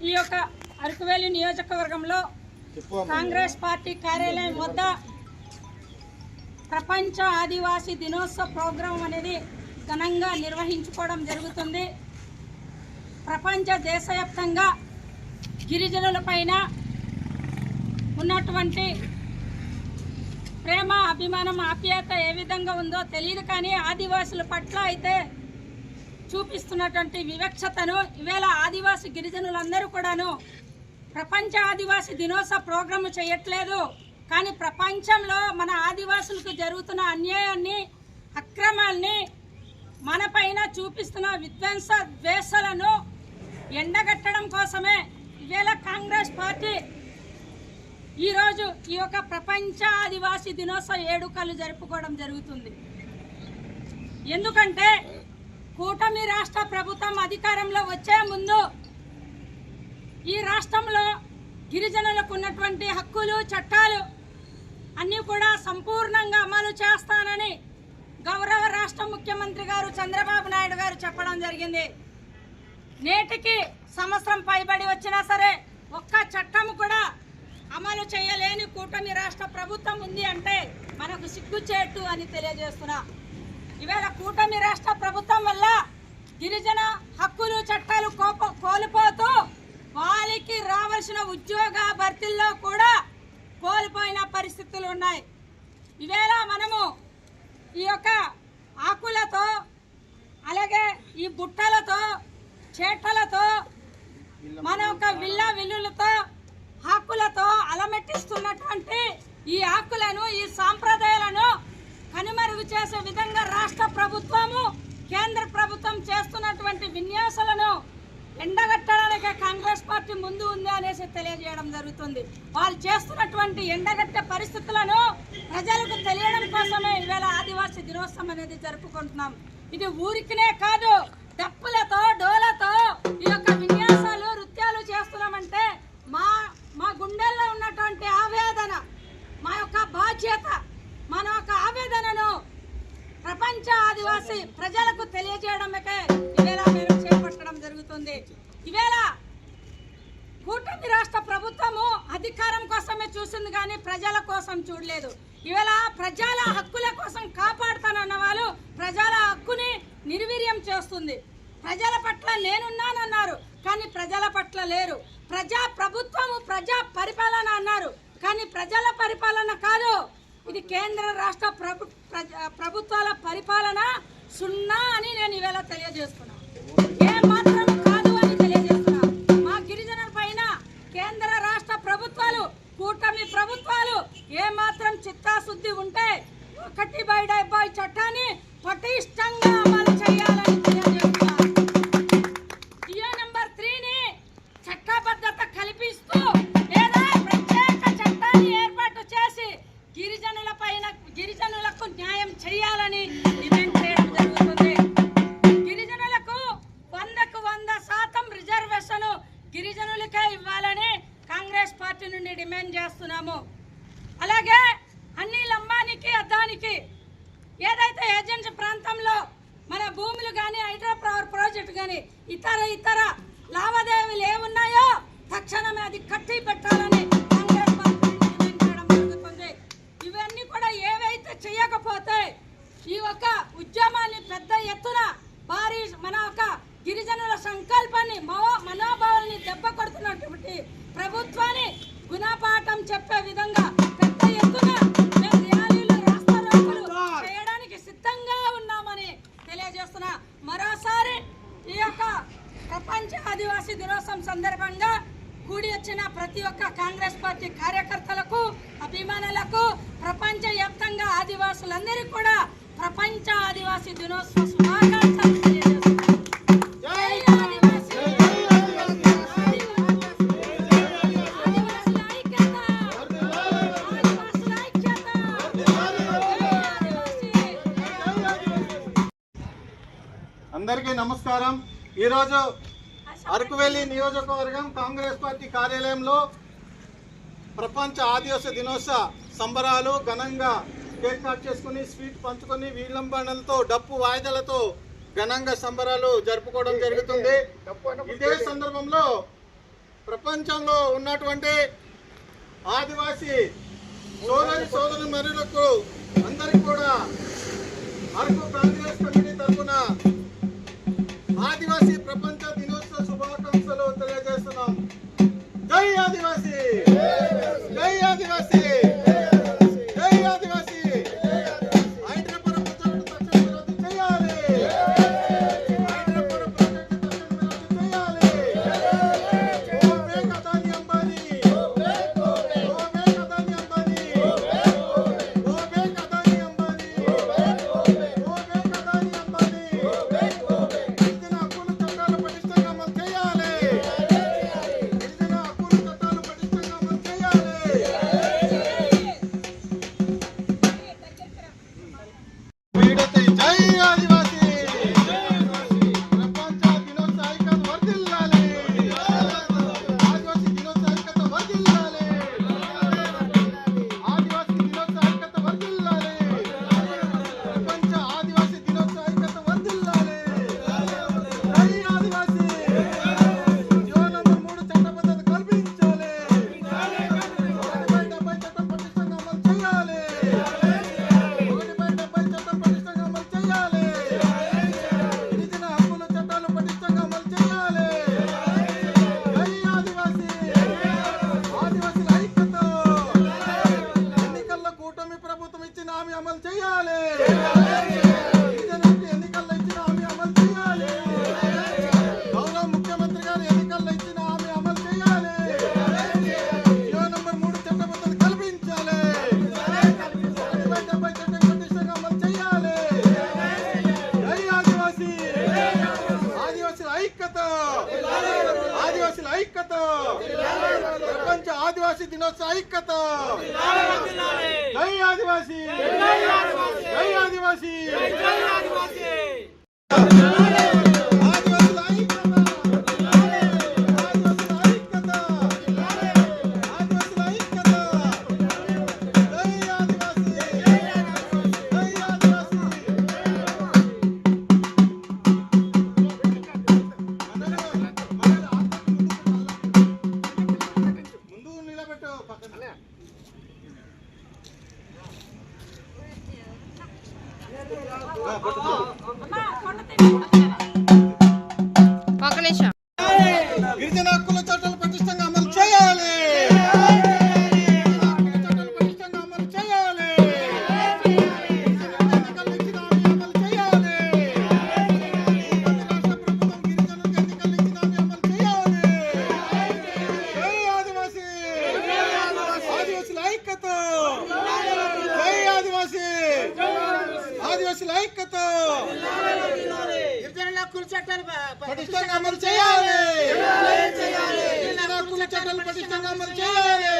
ఈ యొక్క అరకువేలి నియోజకవర్గంలో కాంగ్రెస్ పార్టీ కార్యాలయం వద్ద ప్రపంచ ఆదివాసీ దినోత్సవ ప్రోగ్రాం అనేది ఘనంగా నిర్వహించుకోవడం జరుగుతుంది. ప్రపంచ దేశవ్యాప్తంగా గిరిజనులపైన ఉన్నటువంటి ప్రేమ అభిమానం ఆప్యాయత ఏ విధంగా ఉందో తెలియదు కానీ ఆదివాసుల పట్ల అయితే చూపిస్తున్నటువంటి వివక్షతను ఈవేళ ఆదివాసి గిరిజనులందరూ కూడాను ప్రపంచ ఆదివాసి దినోత్సవ ప్రోగ్రాం చేయట్లేదు. కానీ ప్రపంచంలో మన ఆదివాసులకు జరుగుతున్న అన్యాయాన్ని అక్రమాల్ని మన పైన చూపిస్తున్న విధ్వంస ద్వేషాలను ఎండగట్టడం కోసమే ఈవేళ కాంగ్రెస్ పార్టీ ఈరోజు ఈ యొక్క ప్రపంచ ఆదివాసీ దినోత్సవ ఏడుకలు జరుపుకోవడం జరుగుతుంది. ఎందుకంటే కూటమి రాష్ట్ర ప్రభుత్వం అధికారంలో వచ్చే ముందు ఈ రాష్ట్రంలో గిరిజనులకు ఉన్నటువంటి హక్కులు చట్టాలు అన్నీ కూడా సంపూర్ణంగా అమలు చేస్తానని గౌరవ రాష్ట్ర ముఖ్యమంత్రి గారు చంద్రబాబు నాయుడు గారు చెప్పడం జరిగింది. నేటికి సంవత్సరం పైబడి వచ్చినా సరే ఒక్క చట్టం కూడా అమలు చేయలేని కూటమి రాష్ట్ర ప్రభుత్వం ఉంది అంటే మనకు సిగ్గుచేటు అని తెలియజేస్తున్నా. ఇవాళ కూటమి రాష్ట్ర ప్రభుత్వం వల్ల గిరిజన హక్కులు చట్టాలు కోప కోల్పోతూ వాళ్ళకి రావాల్సిన ఉద్యోగ భర్తీల్లో కూడా కోల్పోయిన పరిస్థితులు ఉన్నాయి. ఇవేళ మనము ఈ యొక్క ఆకులతో అలాగే ఈ బుట్టలతో చేటలతో మన యొక్క విల్ల విల్లులతో ఆకులతో అలమెట్టిస్తున్నటువంటి ఈ ఆకులను ఈ సాంప్రదాయాలను కనుమరుగు చేసే విధంగా రాష్ట్ర ప్రభుత్వము కేంద్ర ప్రభుత్వం చేస్తున్నటువంటి విన్యాసాలను ఎండగట్టడానికే కాంగ్రెస్ పార్టీ ముందు ఉంది అనేసి తెలియజేయడం జరుగుతుంది. వాళ్ళు చేస్తున్నటువంటి ఎండగట్టే పరిస్థితులను ప్రజలకు తెలియడం కోసమే ఈవేళ ఆదివాసీ దినోత్సవం అనేది జరుపుకుంటున్నాం. ఇది ఊరికినే కాదు డప్పులతో డోలతో ఈ అధికారం కోసమే చూసింది కానీ ప్రజల కోసం చూడలేదు. ఇవాళ ప్రజల హక్కుల కోసం కాపాడుతానన్న వాళ్ళు ప్రజల హక్కుని నిర్వీర్యం చేస్తుంది. ప్రజల పట్ల నేనున్నానన్నారు కానీ ప్రజల పట్ల లేరు. ప్రజా ప్రభుత్వము ప్రజా పరిపాలన అన్నారు కానీ ప్రజల పరిపాలన కాదు. ఇది కేంద్ర రాష్ట్ర ప్రభు ప్రజ- ప్రభుత్వాల పరిపాలన సున్నా అని నేను ఈవేళ తెలియజేస్తున్నాను ప్రభుత్వాలు కూటమి ప్రభుత్వాలు ఏమాత్రం చిత్తాశుద్ధి ఉంటే ఒకటి బై డెబ్బై చట్టాన్ని పటిష్టంగా అమలు చేయాలని జియో నంబర్ త్రీని చట్టబద్ధత కల్పిస్తూ లేదా ప్రత్యేక చట్టాన్ని ఏర్పాటు చేసి గిరిజనుల పైన గిరిజనులకు న్యాయం చేయాలని కానీ హైడ్రో పవర్ ప్రాజెక్ట్ కానీ ఇతర ఇతర లావాదేవీలు ఏమున్నాయో తక్షణమే అది కట్టి పెట్టాలని కాంగ్రెస్ పార్టీ జరుగుతుంది. ఇవన్నీ కూడా ఏవైతే చేయకపోతే ఈ యొక్క ఉద్యమాన్ని పెద్ద ఎత్తున భారీ మన యొక్క గిరిజనుల సంకల్పాన్ని మనో మనోభావాన్ని దెబ్బ కొడుతున్నటువంటి ప్రభుత్వాన్ని గుణపాఠం చెప్పే విధంగా ప్రపంచ ఆదివాసీ దినోత్సవం సందర్భంగా కూడి వచ్చిన ప్రతి ఒక్క కాంగ్రెస్ పార్టీ కార్యకర్తలకు అభిమానులకు ప్రపంచ వ్యాప్తంగా ఆదివాసులందరికీ కూడా ప్రపంచ ఆదివాసీ దినోత్సవ శుభాకాంక్షలు అందరికీ నమస్కారం. ఈరోజు అరకువెల్లి నియోజకవర్గం కాంగ్రెస్ పార్టీ కార్యాలయంలో ప్రపంచ ఆదివాస దినోత్సవ సంబరాలు ఘనంగా కేక్ కట్ చేసుకుని స్వీట్ పంచుకొని విలంబనలతో డప్పు వాయిదాలతో ఘనంగా సంబరాలు జరుపుకోవడం జరుగుతుంది. ఇదే సందర్భంలో ప్రపంచంలో ఉన్నటువంటి ఆదివాసీ సోదరి సోదరు మరులకు అందరికీ కూడా అరకు కాంగ్రెస్ కమిటీ తరఫున ఆదివాసీ ప్రపంచ దినోత్సవ తెలియజేస్తున్నాం జై ఆదివాసీ జై ఆదివాసీ ఆదివాసీ దినోత్సవ ఐక్యత జై ఆదివాసీ! జై ఆదివాసీ! జై ఆదివాసీ! Não, bota tudo. హక్కుల చట్టాలు పటిష్టంగా అమలు చేయాలి. హక్కుల చట్టాలు పటిష్టంగా అమలు చేయాలి.